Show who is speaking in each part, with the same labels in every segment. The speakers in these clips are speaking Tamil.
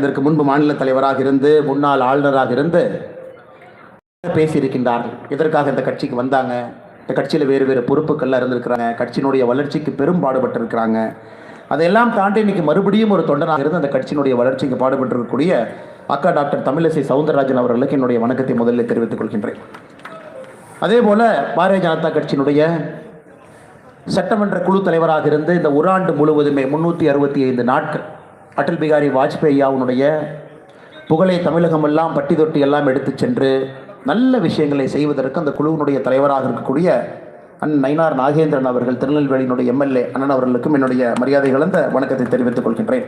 Speaker 1: இதற்கு முன்பு மாநில தலைவராக இருந்து முன்னாள் ஆளுநராக இருந்து பேசியிருக்கின்றார்கள். எதற்காக இந்த கட்சிக்கு வந்தாங்க? இந்த கட்சியில் வேறு வேறு பொறுப்புக்கள்லாம் இருந்திருக்கிறாங்க. கட்சியினுடைய வளர்ச்சிக்கு பெரும் பாடுபட்டிருக்கிறாங்க. அதையெல்லாம் தாண்டி இன்னைக்கு மறுபடியும் ஒரு தொண்டனாக இருந்து அந்த கட்சியினுடைய வளர்ச்சிக்கு பாடுபட்டிருக்கக்கூடிய அக்கா டாக்டர் தமிழிசை சவுந்தரராஜன் அவர்களுக்கு என்னுடைய வணக்கத்தை முதலில் தெரிவித்துக் கொள்கின்றேன். அதே போல பாரதிய ஜனதா கட்சியினுடைய சட்டமன்ற குழு தலைவராக இருந்து இந்த ஒரு ஆண்டு முழுவதுமே முன்னூற்றி அறுபத்தி ஐந்து நாட்கள் அடல் பிகாரி வாஜ்பேயி அவனுடைய புகழை தமிழகமெல்லாம் பட்டி தொட்டி எல்லாம் எடுத்துச் சென்று நல்ல விஷயங்களை செய்வதற்கு அந்த குழுவினுடைய தலைவராக இருக்கக்கூடிய அண்ணன் நயினார் நாகேந்திரன் அவர்கள் திருநெல்வேலியினுடைய எம்எல்ஏ அண்ணன் அவர்களுக்கும் என்னுடைய மரியாதை கலந்த வணக்கத்தை தெரிவித்துக் கொள்கின்றேன்.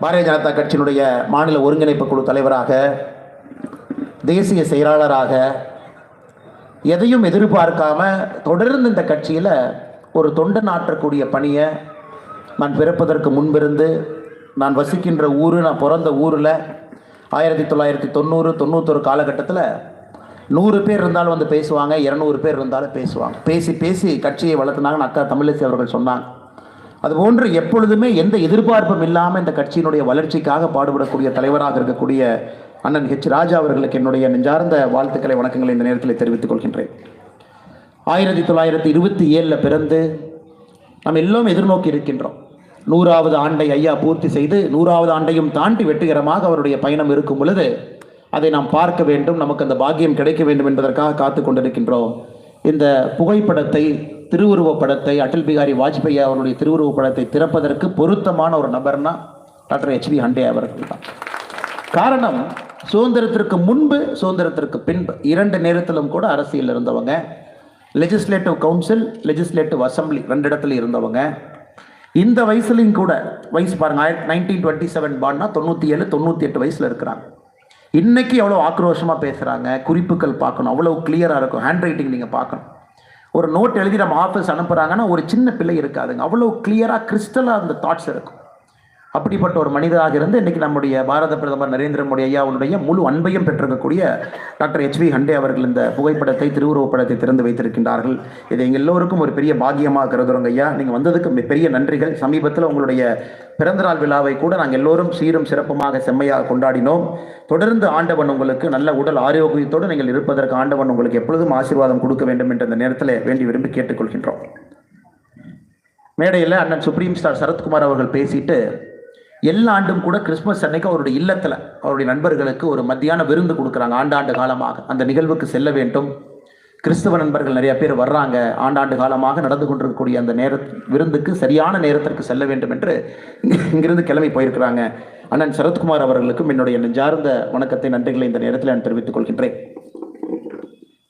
Speaker 1: பாரதிய ஜனதா கட்சியினுடைய மாநில ஒருங்கிணைப்பு குழு தலைவராக தேசிய செயலாளராக எதையும் எதிர்பார்க்காம தொடர்ந்து இந்த கட்சியில் ஒரு தொண்டன் ஆற்றக்கூடிய பணியை நான் பிறப்பதற்கு முன்பிருந்து நான் வசிக்கின்ற ஊர் நான் பிறந்த ஊரில் ஆயிரத்தி தொள்ளாயிரத்தி தொண்ணூறு தொண்ணூத்தொரு காலகட்டத்தில் நூறு பேர் இருந்தாலும் வந்து பேசுவாங்க இரநூறு பேர் இருந்தாலும் பேசுவாங்க. பேசி பேசி கட்சியை வளர்த்துனாங்கன்னு அக்கா தமிழிசை அவர்கள் சொன்னாங்க. அதுபோன்று எப்பொழுதுமே எந்த எதிர்பார்ப்பும் இல்லாமல் இந்த கட்சியினுடைய வளர்ச்சிக்காக பாடுபடக்கூடிய தலைவராக இருக்கக்கூடிய அண்ணன் ஹெச் ராஜா அவர்களுக்கு என்னுடைய நெஞ்சார்ந்த வாழ்த்துக்களை வணக்கங்களை இந்த நேரத்தில் தெரிவித்துக் கொள்கின்றேன். ஆயிரத்தி தொள்ளாயிரத்தி இருபத்தி ஏழில் பிறந்து நாம் எல்லோரும் எதிர்நோக்கி இருக்கின்றோம். நூறாவது ஆண்டை ஐயா பூர்த்தி செய்து நூறாவது ஆண்டையும் தாண்டி வெற்றிகரமாக அவருடைய பயணம் இருக்கும் பொழுது அதை நாம் பார்க்க வேண்டும். நமக்கு அந்த பாக்கியம் கிடைக்க வேண்டும் என்பதற்காக காத்து கொண்டிருக்கின்றோம். இந்த புகைப்படத்தை திருவுருவப் படத்தை அடல் பிகாரி வாஜ்பாய் அவருடைய திருவுருவப் படத்தை திறப்பதற்கு பொருத்தமான ஒரு நபர்னா டாக்டர் ஹெச்வி ஹண்டே அவர்கள் தான். காரணம் சுதந்திரத்திற்கு முன்பு சுதந்திரத்திற்கு பின்பு இரண்டு நேரத்திலும் கூட அரசியல் இருந்தவங்க லெஜிஸ்லேட்டிவ் கவுன்சில் லெஜிஸ்லேட்டிவ் அசம்பிளி ரெண்டு இடத்துல இருந்தவங்க இந்த வயசுலையும் கூட வயசு பாருங்க ஆயிரத்தி நைன்டீன் டுவெண்ட்டி செவன் பான்னா தொண்ணூற்றி ஏழு தொண்ணூற்றி எட்டு வயசில் இருக்கிறாங்க. இன்னைக்கு எவ்வளோ ஆக்ரோஷமாக பேசுகிறாங்க குறிப்புகள் பார்க்கணும் அவ்வளோ கிளியராக இருக்கும் ஹேண்ட் ரைட்டிங் நீங்கள் பார்க்கணும். ஒரு நோட் எழுதி நம்ம ஆஃபீஸ் அனுப்புகிறாங்கன்னா ஒரு சின்ன பிள்ளை இருக்காதுங்க. அவ்வளோ கிளியராக கிறிஸ்டலாக அந்த தாட்ஸ் இருக்கும். அப்படிப்பட்ட ஒரு மனிதராக இருந்து இன்னைக்கு நம்முடைய பாரத பிரதமர் நரேந்திர மோடி ஐயா அவருடைய முழு அன்பையும் பெற்றிருக்கக்கூடிய டாக்டர் எச் வி ஹண்டே அவர்கள் இந்த புகைப்படத்தை திருவுருவப் படத்தை திறந்து வைத்திருக்கின்றார்கள். இது எங்கள் எல்லோருக்கும் ஒரு பெரிய பாக்கியமாக கருதுறோங்க ஐயா. நீங்கள் வந்ததுக்கு பெரிய நன்றிகள். சமீபத்தில் உங்களுடைய பிறந்தநாள் விழாவை கூட நாங்கள் எல்லோரும் சீரும் சிறப்புமாக செம்மையாக கொண்டாடினோம். தொடர்ந்து ஆண்டவன் உங்களுக்கு நல்ல உடல் ஆரோக்கியத்தோடு நீங்கள் இருப்பதற்கு ஆண்டவன் உங்களுக்கு எப்பொழுதும் ஆசீர்வாதம் கொடுக்க வேண்டும் என்ற இந்த நேரத்தில் வேண்டி விரும்பி கேட்டுக்கொள்கின்றோம். மேடையில் அண்ணன் சுப்ரீம் ஸ்டார் சரத்குமார் அவர்கள் பேசிட்டு எல்லா ஆண்டும் கூட கிறிஸ்மஸ் அன்னைக்கு அவருடைய இல்லத்தில் அவருடைய நண்பர்களுக்கு ஒரு மத்தியான விருந்து கொடுக்குறாங்க. ஆண்டாண்டு காலமாக அந்த நிகழ்வுக்கு செல்ல வேண்டும். கிறிஸ்தவ நண்பர்கள் நிறைய பேர் வர்றாங்க. ஆண்டாண்டு காலமாக நடந்து கொண்டிருக்கக்கூடிய அந்த நேர விருந்துக்கு சரியான நேரத்திற்கு செல்ல வேண்டும் என்று இங்கிருந்து கிளம்பி போயிருக்கிறாங்க. அண்ணன் சரத்குமார் அவர்களுக்கும் என்னுடைய நெஞ்சார்ந்த வணக்கத்தை நன்றிகளை இந்த நேரத்தில் நான் தெரிவித்துக் கொள்கின்றேன்.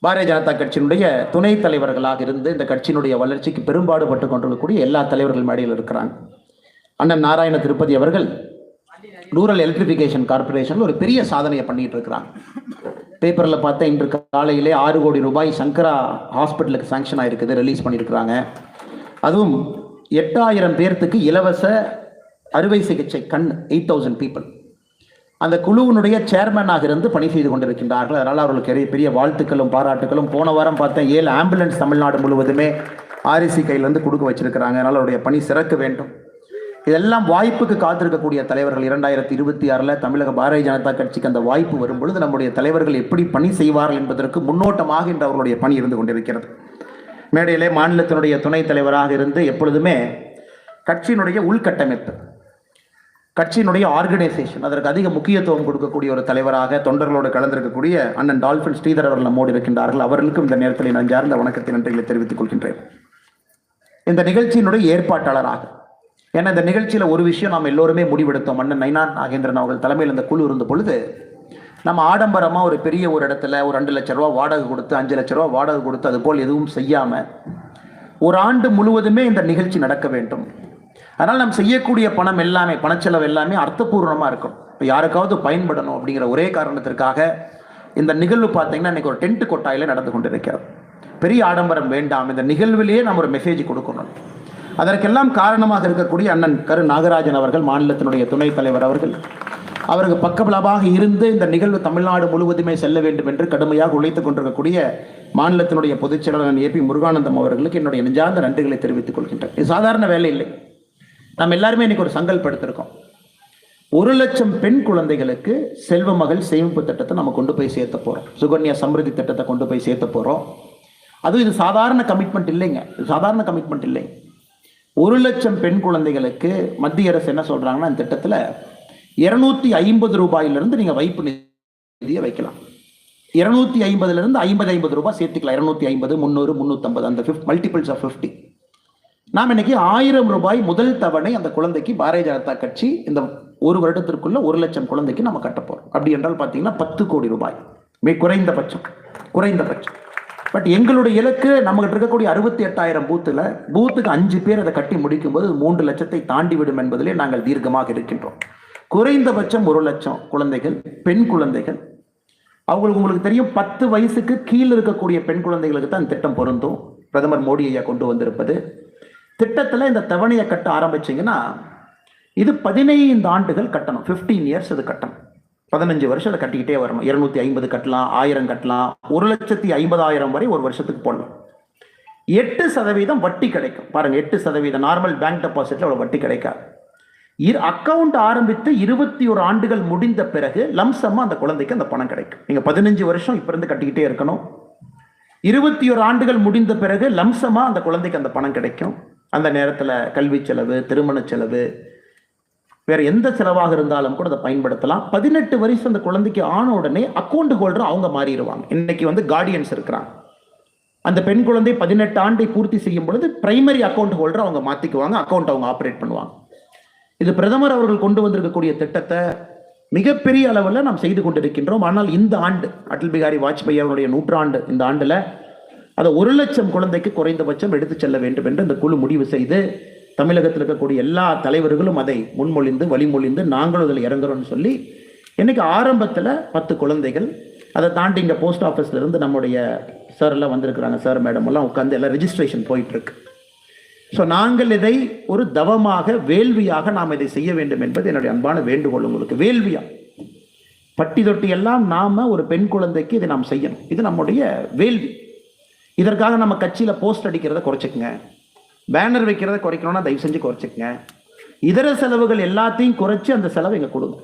Speaker 1: பாரதிய ஜனதா கட்சியினுடைய துணைத் தலைவர்களாக இருந்து இந்த கட்சியினுடைய வளர்ச்சிக்கு பெரும்பாடுபட்டு கொண்டிருக்கக்கூடிய எல்லா தலைவர்கள் மேடையில் இருக்கிறாங்க. அண்ணன் நாராயண திருப்பதி அவர்கள் ரூரல் எலக்ட்ரிஃபிகேஷன் கார்பரேஷன் ஒரு பெரிய சாதனையை பண்ணிட்டு இருக்கிறாங்க. பேப்பரில் பார்த்தா இன்று காலையிலே ஆறு கோடி ரூபாய் சங்கரா ஹாஸ்பிட்டலுக்கு சாங்ஷன் ஆயிருக்குது ரிலீஸ் பண்ணியிருக்கிறாங்க. அதுவும் எட்டாயிரம் பேர்த்துக்கு இலவச அறுவை சிகிச்சை கண் எயிட் தௌசண்ட் பீப்புள் அந்த குழுவினுடைய சேர்மனாக இருந்து பணி செய்து கொண்டிருக்கின்றார்கள். அதனால் அவர்களுக்கு பெரிய பெரிய வாழ்த்துக்களும் பாராட்டுகளும் போன வாரம் பார்த்தேன் ஏழு ஆம்புலன்ஸ் தமிழ்நாடு முழுவதுமே ஆர்இசி கையிலேருந்து கொடுக்க வச்சிருக்கிறாங்க. அதனால் அவருடைய பணி சிறக்க வேண்டும். இதெல்லாம் வாய்ப்புக்கு காத்திருக்கக்கூடிய தலைவர்கள் இரண்டாயிரத்தி இருபத்தி ஆறில் தமிழக பாரதிய ஜனதா கட்சிக்கு அந்த வாய்ப்பு வரும் பொழுது நம்முடைய தலைவர்கள் எப்படி பணி செய்வார்கள் என்பதற்கு முன்னோட்டமாக இன்று அவர்களுடைய பணி இருந்து கொண்டிருக்கிறது. மேடையிலே மாநிலத்தினுடைய துணைத் தலைவராக இருந்து எப்பொழுதுமே கட்சியினுடைய உள்கட்டமைப்பு கட்சியினுடைய ஆர்கனைசேஷன் அதற்கு அதிக முக்கியத்துவம் கொடுக்கக்கூடிய ஒரு தலைவராக தொண்டர்களோடு கலந்திருக்கக்கூடிய அண்ணன் டால்பின் ஸ்ரீதர் அவர்கள் நம்மோடு இருக்கின்றார்கள். அவர்களுக்கும் இந்த நேரத்தில் நான் சார்ந்த வணக்கத்தை நன்றிகளை தெரிவித்துக் கொள்கின்றேன். இந்த நிகழ்ச்சியினுடைய ஏற்பாட்டாளராக ஏன்னா இந்த நிகழ்ச்சியில் ஒரு விஷயம் நாம் எல்லோருமே முடிவெடுத்தோம். மன்னன் நைனான் நாகேந்திரன் அவர்கள் தலைமையில் இந்த குழு இருந்த பொழுது நம்ம ஆடம்பரமாக ஒரு பெரிய ஒரு இடத்துல ஒரு ரெண்டு லட்ச ரூபா வாடகை கொடுத்து அஞ்சு லட்ச ரூபா வாடகை கொடுத்து அது போல் எதுவும் செய்யாமல் ஒரு ஆண்டு முழுவதுமே இந்த நிகழ்ச்சி நடக்க வேண்டும். அதனால் நாம் செய்யக்கூடிய பணம் எல்லாமே பணச்செலவு எல்லாமே அர்த்தபூர்ணமாக இருக்கும் இப்போ யாருக்காவது பயன்படணும் அப்படிங்கிற ஒரே காரணத்திற்காக இந்த நிகழ்வு பார்த்தீங்கன்னா இன்னைக்கு ஒரு டென்ட் கொட்டாயில நடந்து கொண்டிருக்கிறது. பெரிய ஆடம்பரம் வேண்டாம். இந்த நிகழ்விலேயே நம்ம ஒரு மெசேஜ் கொடுக்கணும். அதற்கெல்லாம் காரணமாக இருக்கக்கூடிய அண்ணன் கரு நாகராஜன் அவர்கள் மாநிலத்தினுடைய துணைத் தலைவர் அவர்கள் அவருக்கு பக்கபலமாக இருந்து இந்த நிகழ்வு தமிழ்நாடு முழுவதுமே செல்ல வேண்டும் என்று கடுமையாக உழைத்துக் கொண்டிருக்கக்கூடிய மாநிலத்தினுடைய பொதுச் செயலாளர் ஏ பி முருகானந்தம் அவர்களுக்கு என்னுடைய நெஞ்சார்ந்த நன்றிகளை தெரிவித்துக் கொள்கின்றேன். இது சாதாரண வேலை இல்லை. நாம் எல்லாருமே இன்னைக்கு ஒரு சங்கல்பம் எடுத்திருக்கோம் ஒரு லட்சம் பெண் குழந்தைகளுக்கு செல்வ மகள் சேமிப்பு திட்டத்தை நம்ம கொண்டு போய் சேர்த்த போகிறோம் சுகன்யா சம்ருதி திட்டத்தை கொண்டு போய் சேர்த்த போகிறோம் அதுவும் இது சாதாரண கமிட்மெண்ட் இல்லைங்க. இது சாதாரண கமிட்மெண்ட் இல்லை. ஒரு லட்சம் பெண் குழந்தைகளுக்கு மத்திய அரசு என்ன சொல்றாங்கன்னா இந்த திட்டத்துல இருநூத்தி ஐம்பது ரூபாயிலிருந்து நீங்க வைப்பு நிதியை வைக்கலாம். இருநூத்தி ஐம்பதுல இருந்து ஐம்பது ஐம்பது ரூபாய் சேர்த்துக்கலாம். இருநூத்தி ஐம்பது முந்நூறு முந்நூற்றம்பது அந்த ஃபிஃப்ட் மல்டிபிள்ஸ் ஆஃப் ஃபிஃப்டி நாம் இன்னைக்கு ஆயிரம் ரூபாய் முதல் தவணை அந்த குழந்தைக்கு பாரதிய ஜனதா கட்சி இந்த ஒரு வருடத்திற்குள்ள ஒரு லட்சம் குழந்தைக்கு நம்ம கட்டப்போறோம் அப்படி என்றால் பார்த்தீங்கன்னா பத்து கோடி ரூபாய். மிக குறைந்தபட்சம். குறைந்தபட்சம். பட் எங்களுடைய இலக்கு நம்மகிட்ட இருக்கக்கூடிய அறுபத்தி எட்டாயிரம் பூத்துல பூத்துக்கு அஞ்சு பேர் அதை கட்டி முடிக்கும் போது மூன்று லட்சத்தை தாண்டி விடும் என்பதிலே நாங்கள் தீர்க்கமாக இருக்கின்றோம். குறைந்தபட்சம் ஒரு லட்சம் குழந்தைகள் பெண் குழந்தைகள். அவங்களுக்கு உங்களுக்கு தெரியும் பத்து வயசுக்கு கீழே இருக்கக்கூடிய பெண் குழந்தைகளுக்கு தான் திட்டம் பொருந்தும். பிரதமர் மோடி ஐயா கொண்டு வந்திருப்பது. திட்டத்தில் இந்த தவணையை கட்ட ஆரம்பிச்சிங்கன்னா இது பதினைந்து ஆண்டுகள் கட்டணும் 15 இயர்ஸ் இது கட்டணும். பதினஞ்சு வருஷம் அதை கட்டிக்கிட்டே வரணும். இருநூத்தி ஐம்பது கட்டலாம் ஆயிரம் கட்டலாம் ஒரு லட்சத்தி ஐம்பதாயிரம் வரை ஒரு வருஷத்துக்கு போடலாம் எட்டு சதவீதம் வட்டி கிடைக்கும். பாருங்க எட்டு சதவீதம். நார்மல் பேங்க் டெபாசிட்ல அவ்வளவு வட்டி கிடைக்காது. இரு அக்கவுண்ட் ஆரம்பித்து இருபத்தி ஒரு ஆண்டுகள் முடிந்த பிறகு லம்சமா அந்த குழந்தைக்கு அந்த பணம் கிடைக்கும். நீங்க பதினஞ்சு வருஷம் இப்ப இருந்து கட்டிக்கிட்டே இருக்கணும். இருபத்தி ஒரு ஆண்டுகள் முடிந்த பிறகு லம்சமா அந்த குழந்தைக்கு அந்த பணம் கிடைக்கும். அந்த நேரத்துல கல்வி செலவு திருமண செலவு வேற எந்த செலவாக இருந்தாலும் கூட அதை பயன்படுத்தலாம். பதினெட்டு வயசு அந்த குழந்தைக்கு ஆன உடனே அக்கௌண்ட் ஹோல்டர் அவங்க மாறிடுவாங்க. இன்னைக்கு வந்து கார்டியன்ஸ் இருக்கிறாங்க. அந்த பெண் குழந்தை பதினெட்டு ஆண்டை பூர்த்தி செய்யும் பொழுது பிரைமரி அக்கௌண்ட் ஹோல்டர் அவங்க மாத்திக்குவாங்க அக்கௌண்ட் அவங்க ஆப்ரேட் பண்ணுவாங்க. இது பிரதமர் அவர்கள் கொண்டு வந்திருக்கக்கூடிய திட்டத்தை மிகப்பெரிய அளவில் நாம் செய்து கொண்டிருக்கின்றோம். ஆனால் இந்த ஆண்டு அடல் பிகாரி வாஜ்பாய் அவருடைய நூற்றாண்டு இந்த ஆண்டுல அதை ஒரு லட்சம் குழந்தைக்கு குறைந்தபட்சம் எடுத்துச் செல்ல வேண்டும் என்று இந்த குழு முடிவு செய்து தமிழகத்தில் இருக்கக்கூடிய எல்லா தலைவர்களும் அதை முன்மொழிந்து வழிமொழிந்து நாங்களும் அதில் இறங்குறோம்னு சொல்லி இன்னைக்கு ஆரம்பத்தில் பத்து குழந்தைகள் அதை தாண்டி இங்கே போஸ்ட் ஆஃபீஸ்ல இருந்து நம்முடைய சார் எல்லாம் வந்திருக்கிறாங்க சார் மேடம் எல்லாம் உட்காந்து எல்லாம் ரெஜிஸ்ட்ரேஷன் போயிட்டு இருக்கு ஸோ நாங்கள் இதை ஒரு தவமாக வேள்வியாக நாம் இதை செய்ய வேண்டும் என்பது என்னுடைய அன்பான வேண்டுகோள் உங்களுக்கு. வேள்வியா? பட்டி தொட்டி எல்லாம் நாம் ஒரு பெண் குழந்தைக்கு இதை நாம் செய்யணும். இது நம்முடைய வேள்வி. இதற்காக நம்ம கட்சியில் போஸ்ட் அடிக்கிறத குறைச்சிக்கங்க. பேனர் வைக்கிறத குறைக்கணும்னா தயவு செஞ்சு குறைச்சிக்கங்க. இதர செலவுகள் எல்லாத்தையும் குறைச்சி அந்த செலவு இங்கே கொடுங்க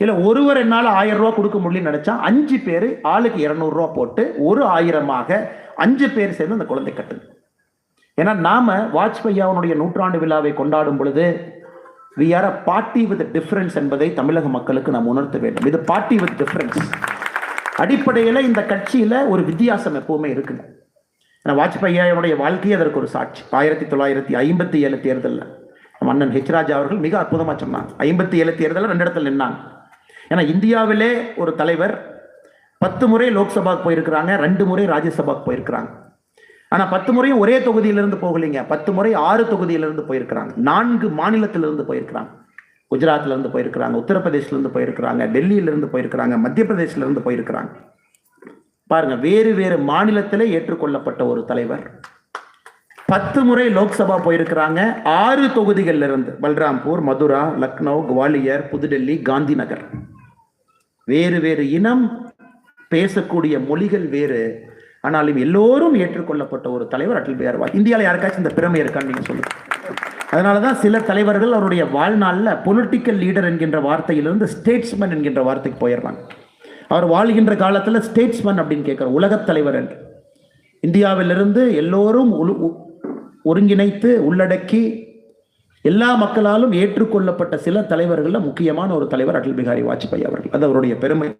Speaker 1: இல்லை ஒருவர் என்னால் ஆயிரம் ரூபா கொடுக்க முடியலன்னு நினச்சா அஞ்சு பேர் ஆளுக்கு இரநூறுவா போட்டு ஒரு ஆயிரமாக அஞ்சு பேர் சேர்ந்து அந்த குழந்தை கட்டுங்க ஏன்னா நாம வாஜ்பாய் அவனுடைய நூற்றாண்டு விழாவை கொண்டாடும் பொழுது V R a party with difference என்பதை தமிழக மக்களுக்கு நாம் உணர்த்த வேண்டும். இது பார்ட்டி வித் டிஃபரன்ஸ் அடிப்படையில் இந்த கட்சியில் ஒரு வித்தியாசம் எப்பவுமே இருக்குங்க ஏன்னா வாஜ்பாய் ஐயாவுடைய வாழ்க்கையே அதற்கு ஒரு சாட்சி. ஆயிரத்தி தொள்ளாயிரத்தி ஐம்பத்தி ஏழு தேர்தலில் மன்னன் ஹெச் ராஜா அவர்கள் மிக அற்புதமாக சொன்னாங்க. ஐம்பத்தி ஏழு தேர்தலில் ரெண்டு இடத்துல நின்னாங்க. ஏன்னா இந்தியாவிலே ஒரு தலைவர் பத்து முறை லோக்சபாக்கு போயிருக்கிறாங்க ரெண்டு முறை ராஜ்யசபாக்கு போயிருக்கிறாங்க. ஆனால் பத்து முறையும் ஒரே தொகுதியிலிருந்து போகலைங்க. பத்து முறை ஆறு தொகுதியிலிருந்து போயிருக்கிறாங்க. நான்கு மாநிலத்திலிருந்து போயிருக்கிறாங்க. குஜராத்ல இருந்து போயிருக்கிறாங்க உத்தரப்பிரதேசிலிருந்து போயிருக்கிறாங்க டெல்லியிலேருந்து போயிருக்கிறாங்க மத்திய பிரதேசிலிருந்து போயிருக்கிறாங்க. பாருங்க வேறு வேறு மாநிலத்திலே ஏற்றுக்கொள்ளப்பட்ட ஒரு தலைவர். பத்து முறை லோக்சபா போயிருக்கிறாங்க. ஆறு தொகுதிகள்ல இருந்து பல்ராம்பூர் மதுரா லக்னோ குவாலியர் புதுடெல்லி காந்தி நகர் வேறு வேறு இனம் பேசக்கூடிய மொழிகள் வேறு. ஆனாலும் எல்லோரும் ஏற்றுக்கொள்ளப்பட்ட ஒரு தலைவர் அட்டல் பிஹாரி வாஜ். இந்தியாவில் யாருக்காச்சும் இந்த பெருமை இருக்கான்னு நீங்க சொல்லுங்க. அதனால தான் சில தலைவர்கள் அவருடைய வாழ்நாளில் பொலிட்டிக்கல் லீடர் என்கின்ற வார்த்தையிலிருந்து ஸ்டேட்ஸ்மேன் என்கின்ற வார்த்தைக்கு போயிடுறாங்க. அவர் வாழ்கின்ற காலத்தில் ஸ்டேட்ஸ்மேன் அப்படின்னு கேட்குறார் உலகத் தலைவர் என்று. இந்தியாவிலிருந்து எல்லோரும் உ- ஒருங்கிணைத்து உள்ளடக்கி எல்லா மக்களாலும் ஏற்றுக்கொள்ளப்பட்ட சில தலைவர்களில் முக்கியமான ஒரு தலைவர் அடல் பிகாரி வாஜ்பாய் அவர்கள். அது அவருடைய பெருமை.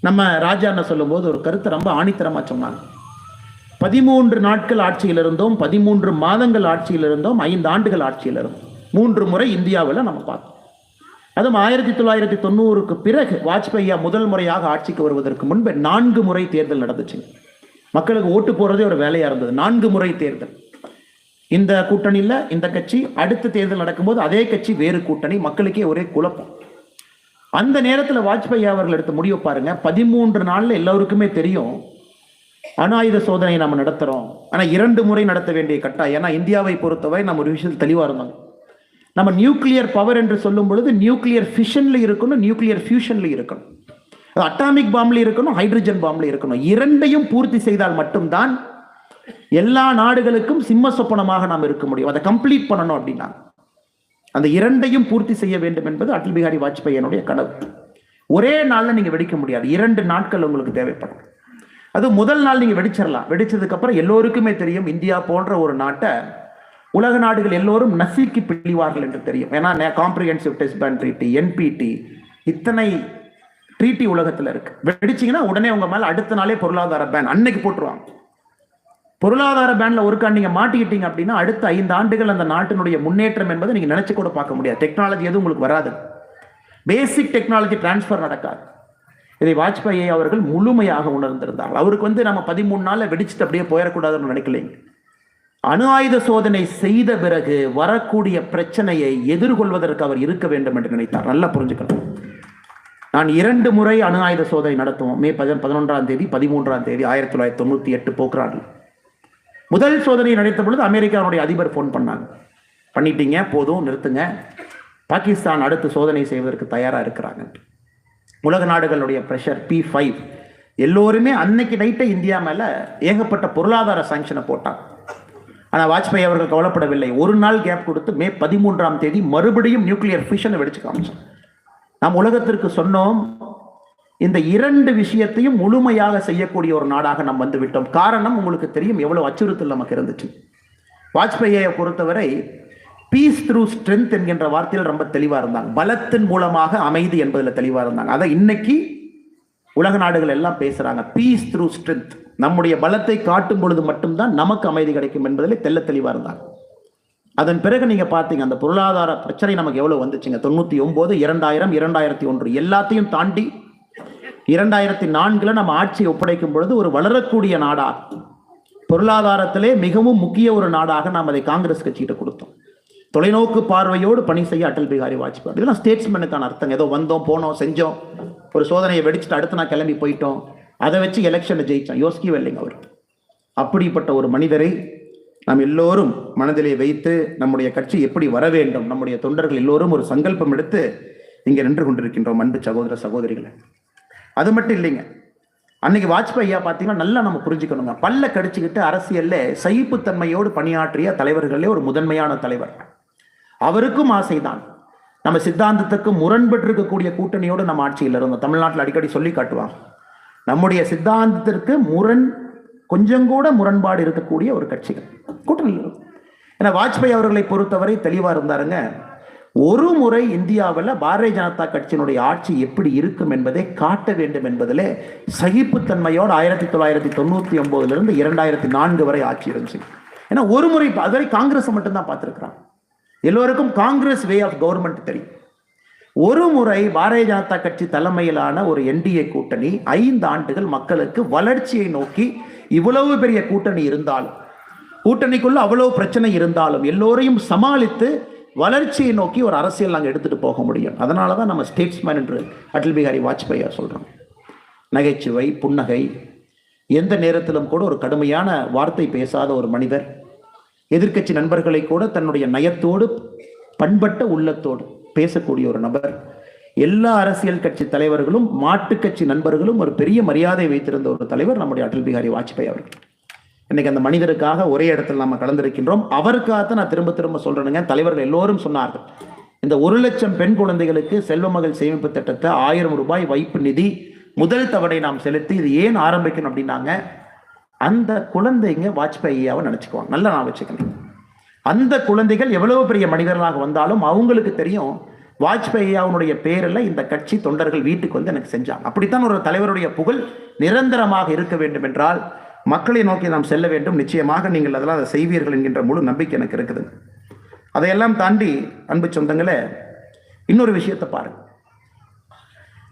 Speaker 1: நம்ம ராஜா என்ன சொல்லும்போது ஒரு கருத்தை ரொம்ப ஆணித்தரமாக சொன்னாங்க. பதிமூன்று நாட்கள் ஆட்சியில் இருந்தோம் பதிமூன்று மாதங்கள் ஆட்சியில் இருந்தோம் ஐந்து ஆண்டுகள் ஆட்சியில் இருந்தோம் மூன்று முறை இந்தியாவில் நம்ம பார்த்தோம். அதுவும் ஆயிரத்தி தொள்ளாயிரத்தி தொண்ணூறுக்கு பிறகு வாஜ்பாயா முதல் முறையாக ஆட்சிக்கு வருவதற்கு முன்பு நான்கு முறை தேர்தல் நடந்துச்சுங்க மக்களுக்கு ஓட்டு போடுறதே ஒரு வேலையாக இருந்தது. நான்கு முறை தேர்தல். இந்த கூட்டணியில் இந்த கட்சி அடுத்த தேர்தல் நடக்கும்போது அதே கட்சி வேறு கூட்டணி மக்களுக்கே ஒரே குழப்பம். அந்த நேரத்தில் வாஜ்பாய் அவர்கள் எடுத்த முடிவு பாருங்க. பதிமூன்று நாளில் எல்லோருக்குமே தெரியும். அணு ஆயுத சோதனை நம்ம நடத்துகிறோம் ஆனால் இரண்டு முறை நடத்த வேண்டிய கட்டாயம். ஏன்னா இந்தியாவை பொறுத்தவரை நம்ம ஒரு விஷயத்தில் தெளிவாக இருந்தாங்க. நம்ம நியூக்ளியர் பவர் என்று சொல்லும் பொழுது நியூக்ளியர் ஃபிஷனில் இருக்கணும் நியூக்ளியர் ஃபியூஷனில் இருக்கணும். அட்டாமிக் பாம்பில் இருக்கணும் ஹைட்ரஜன் பாம்பில் இருக்கணும். இரண்டையும் பூர்த்தி செய்தால் மட்டும்தான் எல்லா நாடுகளுக்கும் சிம்ம சொப்பனமாக நாம் இருக்க முடியும். அதை கம்ப்ளீட் பண்ணணும் அப்படின்னா. அந்த இரண்டையும் பூர்த்தி செய்ய வேண்டும் என்பது அடல் பிகாரி வாஜ்பாயினுடைய கனவு. ஒரே நாளில் நீங்கள் வெடிக்க முடியாது. இரண்டு நாட்கள் உங்களுக்கு தேவைப்படும். அது முதல் நாள் நீங்கள் வெடிச்சிடலாம் வெடிச்சதுக்கப்புறம் எல்லோருக்குமே தெரியும் இந்தியா போன்ற ஒரு நாட்டை உலக நாடுகள் எல்லோரும் நசிக்கு பிழிவார்கள் என்று தெரியும். ஏன்னா comprehensive test ban treaty NPT இத்தனை ட்ரீட்டி உலகத்தில் இருக்கு. வெடிச்சீங்கன்னா உடனே உங்க மேல அடுத்த நாளே பொருளாதார பேன் அன்னைக்கு போட்டுருவாங்க. பொருளாதார பேன்ல ஒருக்கா நீங்க மாட்டிக்கிட்டீங்க அப்படின்னா அடுத்த ஐந்து ஆண்டுகள் அந்த நாட்டினுடைய முன்னேற்றம் என்பதை நீங்க நினைச்சு கூட பார்க்க முடியாது. டெக்னாலஜி எதுவும் உங்களுக்கு வராது. பேசிக் டெக்னாலஜி டிரான்ஸ்ஃபர் நடக்காது. இதை வாஜ்பாயை அவர்கள் முழுமையாக உணர்ந்திருந்தார்கள். அவருக்கு வந்து நம்ம பதிமூணு நாள்ல வெடிச்சுட்டு அப்படியே போயிடக்கூடாதுன்னு நினைக்கலைங்க. அணு ஆயுத சோதனை செய்த பிறகு வரக்கூடிய பிரச்சனையை எதிர்கொள்வதற்கு அவர் இருக்க வேண்டும் என்று நினைத்தார். நல்லா புரிஞ்சுக்கணும். நான் இரண்டு முறை அணு ஆயுத சோதனை நடத்துவோம். மே பதி பதினொன்றாம் தேதி பதிமூன்றாம் தேதி ஆயிரத்தி தொள்ளாயிரத்தி தொண்ணூத்தி எட்டு போக்குறார்கள் முதல் சோதனை நடத்த பொழுது அமெரிக்காவுடைய அதிபர் ஃபோன் பண்ணாங்க. பண்ணிட்டீங்க போதும் நிறுத்துங்க. பாகிஸ்தான் அடுத்து சோதனை செய்வதற்கு தயாரா இருக்கிறாங்க. உலக நாடுகளுடைய ப்ரெஷர் பி ஃபைவ் எல்லோருமே அன்னைக்கு நைட்டை இந்தியா மேல ஏகப்பட்ட பொருளாதார சாங்ஷனை போட்டாங்க. ஆனால் வாஜ்பாய் அவர்கள் கவலைப்படவில்லை. ஒரு நாள் கேப் கொடுத்து மே பதிமூன்றாம் தேதி மறுபடியும் நியூக்ளியர் ஃபிஷனை வெடிச்சு காமிச்சோம் நாம் உலகத்திற்கு சொன்னோம் இந்த இரண்டு விஷயத்தையும் முழுமையாக செய்யக்கூடிய ஒரு நாடாக நாம் வந்துவிட்டோம் காரணம் உங்களுக்கு தெரியும் எவ்வளவு அச்சுறுத்தல் நமக்கு இருந்துச்சு. வாஜ்பாயை பொறுத்தவரை பீஸ் த்ரூ ஸ்ட்ரென்த் என்கின்ற வார்த்தையில் ரொம்ப தெளிவாக இருந்தாங்க. பலத்தின் மூலமாக அமைதி என்பதில் தெளிவாக இருந்தாங்க. அதை இன்னைக்கு உலக நாடுகள் எல்லாம் பேசுகிறாங்க பீஸ் த்ரூ ஸ்ட்ரென்த் நம்முடைய பலத்தை காட்டும் பொழுது மட்டும்தான் நமக்கு அமைதி கிடைக்கும் என்பதில் தெல்ல தெளிவாக இருந்தாங்க அதன் பிறகு நீங்க பார்த்தீங்க அந்த பொருளாதார பிரச்சனை நமக்கு எவ்வளவு வந்துச்சுங்க? தொண்ணூத்தி ஒன்பது இரண்டாயிரம் இரண்டாயிரத்தி ஒன்று எல்லாத்தையும் தாண்டி இரண்டாயிரத்தி நான்குல நம்ம ஆட்சியை ஒப்படைக்கும் பொழுது ஒரு வளரக்கூடிய நாடாக பொருளாதாரத்திலே மிகவும் முக்கிய ஒரு நாடாக நாம் அதை காங்கிரஸ் கட்சிகிட்ட கொடுத்தோம். தொலைநோக்கு பார்வையோடு பணி செய்ய அடல் பிகாரி வாஜ்பாய். இதெல்லாம் ஸ்டேட்ஸ்மேனுக்கான அர்த்தம் ஏதோ வந்தோம் போனோம் செஞ்சோம் ஒரு சோதனையை வெடிச்சுட்டு அடுத்து நான் கிளம்பி போயிட்டோம். அதை வச்சு எலெக்ஷனை ஜெயித்தான் யோசிக்கவே இல்லைங்க அவர். அப்படிப்பட்ட ஒரு மனிதரை நாம் எல்லோரும் மனதிலே வைத்து நம்முடைய கட்சி எப்படி வர வேண்டும் நம்முடைய தொண்டர்கள் எல்லோரும் ஒரு சங்கல்பம் எடுத்து இங்கே நின்று கொண்டிருக்கின்றோம் அன்பு சகோதர சகோதரிகளை. அது மட்டும் இல்லைங்க. அன்னைக்கு வாஜ்பாய் ஐயா பார்த்தீங்கன்னா நல்லா நம்ம புரிஞ்சுக்கணுங்க. பல்ல கடிச்சுக்கிட்டு அரசியல்ல சகிப்புத்தன்மையோடு பணியாற்றிய தலைவர்களே ஒரு முதன்மையான தலைவர். அவருக்கும் ஆசைதான். நம்ம சித்தாந்தத்துக்கு முரண்பட்டு இருக்கக்கூடிய கூட்டணியோடு நம்ம ஆட்சியில் இருந்தோம். தமிழ்நாட்டில் அடிக்கடி சொல்லி காட்டுவாங்க. நம்முடைய சித்தாந்தத்திற்கு முரண் கொஞ்சம் கூட முரண்பாடு இருக்கக்கூடிய ஒரு கட்சிகள். கூட்டணி ஏன்னா வாஜ்பாய் அவர்களை பொறுத்தவரை தெளிவாக இருந்தாருங்க. ஒரு முறை இந்தியாவில் பாரதிய ஜனதா கட்சியினுடைய ஆட்சி எப்படி இருக்கும் என்பதை காட்ட வேண்டும் என்பதில் சகிப்புத்தன்மையோடு ஆயிரத்தி தொள்ளாயிரத்தி தொண்ணூற்றி ஒம்போதுலேருந்து இரண்டாயிரத்தி நான்கு வரை ஆட்சி இருந்துச்சு. ஏன்னா ஒரு முறை அதுவரை காங்கிரஸ் மட்டும்தான் பார்த்துருக்குறான் எல்லோருக்கும் காங்கிரஸ் வே ஆஃப் கவர்மெண்ட் தெரியும். ஒரு முறை பாரதிய ஜனதா கட்சி தலைமையிலான ஒரு என்டிஏ கூட்டணி ஐந்து ஆண்டுகள் மக்களுக்கு வளர்ச்சியை நோக்கி இவ்வளவு பெரிய கூட்டணி இருந்தாலும் கூட்டணிக்குள்ள அவ்வளவு பிரச்சனை இருந்தாலும் எல்லோரையும் சமாளித்து வளர்ச்சியை நோக்கி ஒரு அரசியல் நாங்கள் எடுத்துட்டு போக முடியும். அதனால தான் நம்ம ஸ்டேட்ஸ்மேன் என்று அடல் பிகாரி வாஜ்பாயா சொல்றோம் நகைச்சுவை புன்னகை எந்த நேரத்திலும் கூட ஒரு கடுமையான வார்த்தை பேசாத ஒரு மனிதர் எதிர்க்கட்சி நண்பர்களை கூட தன்னுடைய நயத்தோடு பண்பட்ட உள்ளத்தோடு பேசக்கூடிய ஒரு நபர் எல்லா அரசியல் கட்சி தலைவர்களும் மாட்டுக் கட்சி நண்பர்களும் ஒரு பெரிய மரியாதை வைத்திருந்த ஒரு தலைவர் நம்முடைய அடல் பிகாரி வாஜ்பாய் அவர்கள். இன்னைக்கு அந்த மனிதருக்காக ஒரே இடத்தில் நம்ம கலந்திருக்கின்றோம். அவருக்காகத்தான் நான் திரும்ப திரும்ப சொல்றேனுங்க. தலைவர்கள் எல்லோரும் சொன்னார்கள். இந்த ஒரு லட்சம் பெண் குழந்தைகளுக்கு செல்வ மகள் சேமிப்பு திட்டத்தை ஆயிரம் ரூபாய் வைப்பு நிதி முதல் தவணை நாம் செலுத்தி இது ஏன் ஆரம்பிக்கணும் அப்படின்னாங்க. அந்த குழந்தைங்க வாஜ்பாய் ஐயாவை நினைச்சுக்குவாங்க. நல்லா நான் வச்சுக்கணும். அந்த குழந்தைகள் எவ்வளவு பெரிய மனிதர்களாக வந்தாலும் அவங்களுக்கு தெரியும் வாஜ்பாய் அவனுடைய பேரில் இந்த கட்சி தொண்டர்கள் வீட்டுக்கு வந்து எனக்கு செஞ்சாங்க. அப்படித்தான் ஒரு தலைவருடைய புகழ் நிரந்தரமாக இருக்க வேண்டும் என்றால் மக்களை நோக்கி நாம் செல்ல வேண்டும். நிச்சயமாக நீங்கள் அதெல்லாம் அதை செய்வீர்கள் என்கின்ற முழு நம்பிக்கை எனக்கு இருக்குது. அதையெல்லாம் தாண்டி அன்பு சொந்தங்களே இன்னொரு விஷயத்தை பாருங்கள்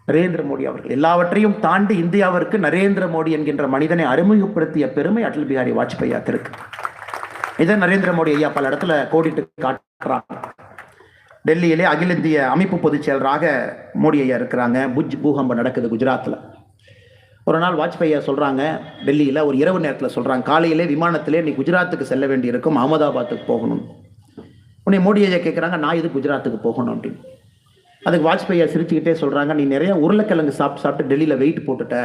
Speaker 1: நரேந்திர மோடி அவர்கள் எல்லாவற்றையும் தாண்டி இந்தியாவிற்கு நரேந்திர மோடி என்கின்ற மனிதனை அறிமுகப்படுத்திய பெருமை அடல் பிஹாரி வாஜ்பாய் இருக்கு இதை நரேந்திர மோடி ஐயா பல இடத்துல கோடிட்டு காட்டுறாங்க. டெல்லியிலே அகில இந்திய அமைப்பு பொதுச் செயலராக மோடி ஐயா இருக்கிறாங்க. புஜ் பூகம்பம் நடக்குது குஜராத்தில் ஒரு நாள் வாஜ்பாய் சொல்கிறாங்க டெல்லியில் ஒரு இரவு நேரத்தில் சொல்கிறாங்க காலையிலே விமானத்திலே நீ குஜராத்துக்கு செல்ல வேண்டியிருக்கும் அகமதாபாத்துக்கு போகணும். உன்னை மோடி ஐயா கேட்குறாங்க நான் இது குஜராத்துக்கு போகணும் அப்படின்னு. அதுக்கு வாஜ்பாய் சிரிச்சுக்கிட்டே சொல்கிறாங்க நீ நிறைய உருளைக்கிழங்கு சாப்பிட்டு சாப்பிட்டு டெல்லியில் வெயிட் போட்டுட்ட.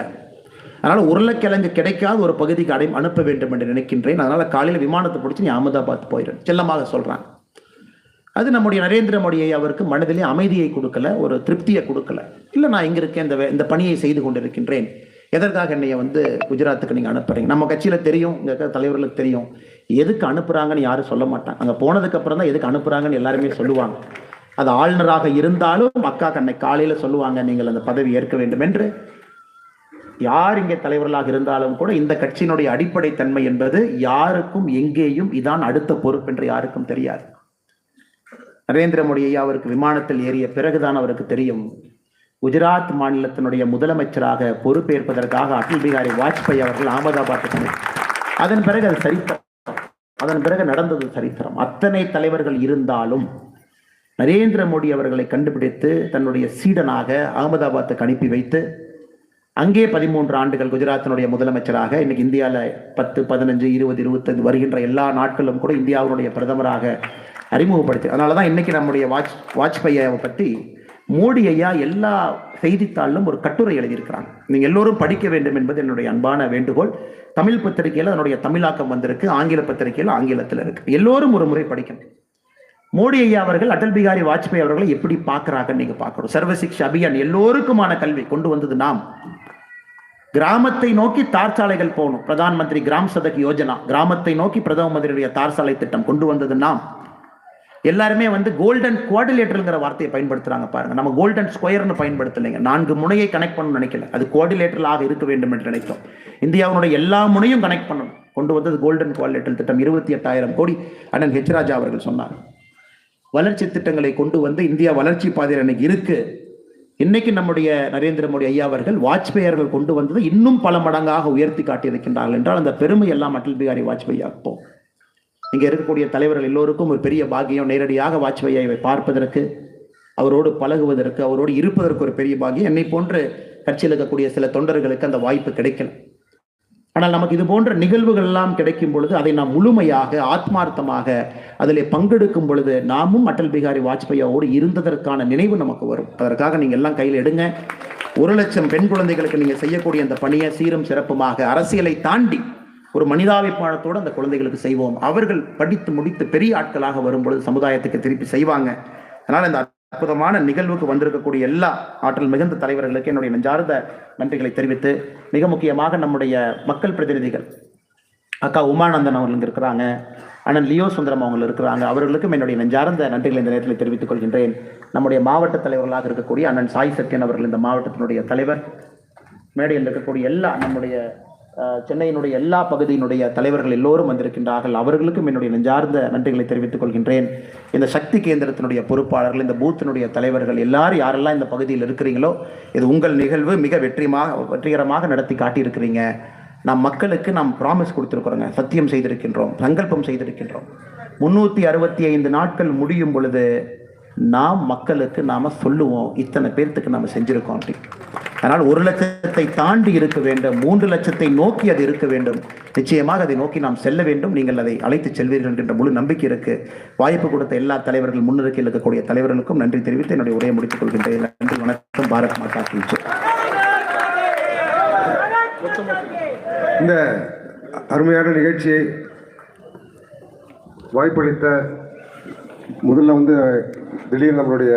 Speaker 1: அதனால் உருளைக்கிழங்கு கிடைக்காத ஒரு பகுதிக்கு அடை அனுப்ப வேண்டும் என்று நினைக்கின்றேன். அதனால் காலையில் விமானத்தை பிடிச்சி நீ அகமதாபாத் போயிடும் செல்லமாக சொல்கிறாங்க அது நம்முடைய நரேந்திர மோடியை அவருக்கு மனதிலே அமைதியை கொடுக்கல ஒரு திருப்தியை கொடுக்கல. இல்லை நான் இங்கே இருக்கேன் இந்த இந்த பணியை செய்து கொண்டிருக்கின்றேன். எதற்காக என்னைய வந்து குஜராத்துக்கு நீங்கள் அனுப்புறீங்க? நம்ம கட்சியில் தெரியும் இங்கே இருக்கிற தலைவர்களுக்கு தெரியும். எதுக்கு அனுப்புகிறாங்கன்னு யாரும் சொல்ல மாட்டாங்க. அங்கே போனதுக்கு அப்புறம் தான் எதுக்கு அனுப்புகிறாங்கன்னு எல்லாருமே சொல்லுவாங்க. அது ஆளுநராக இருந்தாலும் மக்கா கண்ணை காலையில் சொல்லுவாங்க நீங்கள் அந்த பதவி ஏற்க வேண்டும் என்று. யார் இங்கே தலைவர்களாக இருந்தாலும் கூட இந்த கட்சியினுடைய அடிப்படை தன்மை என்பது யாருக்கும் எங்கேயும் இதான் அடுத்த பொறுப்பு என்று யாருக்கும் தெரியாது. நரேந்திர மோடி ஐயா அவருக்கு விமானத்தில் ஏறிய பிறகுதான் அவருக்கு தெரியும். குஜராத் மாநிலத்தினுடைய முதலமைச்சராக பொறுப்பேற்பதற்காக அடல் பிகாரி வாஜ்பாய் அவர்கள் அகமதாபாத்துக்கு அதன் பிறகு அது சரித்திரம். அதன் பிறகு நடந்தது சரித்திரம். அத்தனை தலைவர்கள் இருந்தாலும் நரேந்திர மோடி அவர்களை கண்டுபிடித்து தன்னுடைய சீடனாக அகமதாபாத்துக்கு அனுப்பி வைத்து அங்கே பதிமூன்று ஆண்டுகள் குஜராத்தினுடைய முதலமைச்சராக இன்னைக்கு இந்தியாவில் பத்து பதினஞ்சு இருபது இருபத்தஞ்சு வருகின்ற எல்லா நாட்களும் கூட இந்தியாவினுடைய பிரதமராக அறிமுகப்படுத்தி அதனால தான் இன்னைக்கு நம்முடைய வாஜ் வாஜ்பாயை பற்றி மோடி ஐயா எல்லா செய்தித்தாளிலும் ஒரு கட்டுரை எழுதியிருக்கிறாங்க. நீங்க எல்லோரும் படிக்க வேண்டும் என்பது என்னுடைய அன்பான வேண்டுகோள். தமிழ் பத்திரிகையில் அதனுடைய தமிழாக்கம் வந்திருக்கு ஆங்கில பத்திரிகையில் ஆங்கிலத்தில் இருக்கு. எல்லோரும் ஒரு முறை படிக்கணும். மோடி ஐயா அவர்கள் அடல் பிகாரி வாஜ்பாய் அவர்களை எப்படி பார்க்குறாங்கன்னு நீங்க பார்க்கணும். சர்வசிக்ஷா அபியான் எல்லோருக்குமான கல்வி. கொண்டு வந்தது நாம். கிராமத்தை நோக்கி தார் சாலைகள் போகணும். பிரதான் மந்திரி கிராம் சதக் யோஜனா. கிராமத்தை நோக்கி பிரதம மந்திரியுடைய தார் சாலை திட்டம் கொண்டு வந்தது நாம். எல்லாருமே வந்து கோல்டன் குவாடிலேட்டருங்கிற வார்த்தையை பயன்படுத்துறாங்க பாருங்க. நம்ம கோல்டன் ஸ்கொயர்னு பயன்படுத்தலைங்க. நான்கு முனையை கனெக்ட் பண்ணணும்னு நினைக்கல. அது குவாடிலேட்டரலாக இருக்க வேண்டும் என்று நினைத்தோம். இந்தியாவினுடைய எல்லா முனையும் கனெக்ட் பண்ணணும். கொண்டு வந்தது கோல்டன் குவாடிலேட்டர் திட்டம். இருபத்தி எட்டாயிரம் கோடி அண்ணன் ஹெச் ராஜா அவர்கள் சொன்னார். வளர்ச்சி திட்டங்களை கொண்டு வந்து இந்தியா வளர்ச்சி பாதையில் இன்னைக்கு இருக்கு. இன்னைக்கு நம்முடைய நரேந்திர மோடி ஐயா அவர்கள் வாஜ்பாய் அவர்கள் கொண்டு வந்தது இன்னும் பல மடங்காக உயர்த்தி காட்டியிருக்கின்றார்கள் என்றால் அந்த பெருமை எல்லாம் அடல் பிகாரி வாஜ்பாய் அப்போம் இங்க இருக்கக்கூடிய தலைவர்கள் எல்லோருக்கும் ஒரு பெரிய பாக்கியம். நேரடியாக வாஜ்பாயை பார்ப்பதற்கு அவரோடு பழகுவதற்கு அவரோடு இருப்பதற்கு ஒரு பெரிய பாக்கியம். என்னை போன்று கட்சியில் இருக்கக்கூடிய சில தொண்டர்களுக்கு அந்த வாய்ப்பு கிடைக்கல. ஆனால் நமக்கு இது போன்ற நிகழ்வுகள் எல்லாம் கிடைக்கும் பொழுது அதை நாம் முழுமையாக ஆத்மார்த்தமாக அதிலே பங்கெடுக்கும் பொழுது நாமும் அடல் பிகாரி வாஜ்பாயோடு இருந்ததற்கான நினைவு நமக்கு வரும். அதற்காக நீங்க எல்லாம் கையில் எடுங்க. ஒரு லட்சம் பெண் குழந்தைகளுக்கு நீங்க செய்யக்கூடிய அந்த பணியை சீரும் சிறப்புமாக அரசியலை தாண்டி ஒரு மனிதாபிமானத்தோடு அந்த குழந்தைகளுக்கு செய்வோம். அவர்கள் படித்து முடித்து பெரிய ஆட்களாக வரும்பொழுது சமுதாயத்துக்கு திருப்பி செய்வாங்க. அதனால இந்த அற்புதமான நிகழ்வுக்கு வந்திருக்கக்கூடிய எல்லா ஆற்றல் மிகுந்த தலைவர்களுக்கு என்னுடைய நெஞ்சார்ந்த நன்றிகளை தெரிவித்து மிக முக்கியமாக நம்முடைய மக்கள் பிரதிநிதிகள் அக்கா உமானந்தன் அவர்கள் இங்க இருக்கிறாங்க அண்ணன் லியோ சுந்தரம் அவங்க இருக்கிறாங்க. அவர்களுக்கும் என்னுடைய நெஞ்சார்ந்த நன்றிகளை இந்த நேரத்தில் தெரிவித்துக் கொள்கின்றேன். நம்முடைய மாவட்ட தலைவர்களாக இருக்கக்கூடிய அண்ணன் சாய் சத்யன் அவர்கள் இந்த மாவட்டத்தினுடைய தலைவர். மேடையில் இருக்கக்கூடிய எல்லா நம்முடைய சென்னையினுடைய எல்லா பகுதியினுடைய தலைவர்கள் எல்லோரும் வந்திருக்கின்றார்கள். அவர்களுக்கும் என்னுடைய நெஞ்சார்ந்த நன்றிகளை தெரிவித்துக் கொள்கின்றேன். இந்த சக்தி கேந்திரத்தினுடைய பொறுப்பாளர்கள் இந்த பூத்தினுடைய தலைவர்கள் எல்லாரும் யாரெல்லாம் இந்த பகுதியில் இருக்கிறீங்களோ இது உங்கள் நிகழ்வு மிக வெற்றிமாக வெற்றிகரமாக நடத்தி காட்டியிருக்கிறீங்க. நாம் மக்களுக்கு நாம் ப்ராமிஸ் கொடுத்துருக்குறோங்க. சத்தியம் செய்திருக்கின்றோம். சங்கல்பம் செய்திருக்கின்றோம். முன்னூற்றி அறுபத்தி ஐந்து நாட்கள் முடியும் பொழுது நாம் மக்களுக்கு நாம் சொல்லுவோம். இத்தனை பேர்த்துக்கு நாம் செஞ்சுருக்கோம் அப்படின்னு அதனால் ஒரு லட்சத்தை தாண்டி இருக்க வேண்டும் மூன்று லட்சத்தை நோக்கி அது இருக்க வேண்டும். நிச்சயமாக அதை நோக்கி நாம் செல்ல வேண்டும். நீங்கள் அதை அழைத்து செல்வீர்கள் என்ற முழு நம்பிக்கை இருக்கு. வாய்ப்பு கொடுத்த எல்லா தலைவர்கள் முன்னிற்கு இருக்கக்கூடிய தலைவர்களுக்கும் நன்றி தெரிவித்து என்னுடைய உரையை முடித்துக் கொள்கின்றேன். நன்றி வணக்கம். பாரத் மாதா
Speaker 2: இந்த அருமையான நிகழ்ச்சியை வாய்ப்பளித்த முதல்ல வந்து திடீர் நம்மளுடைய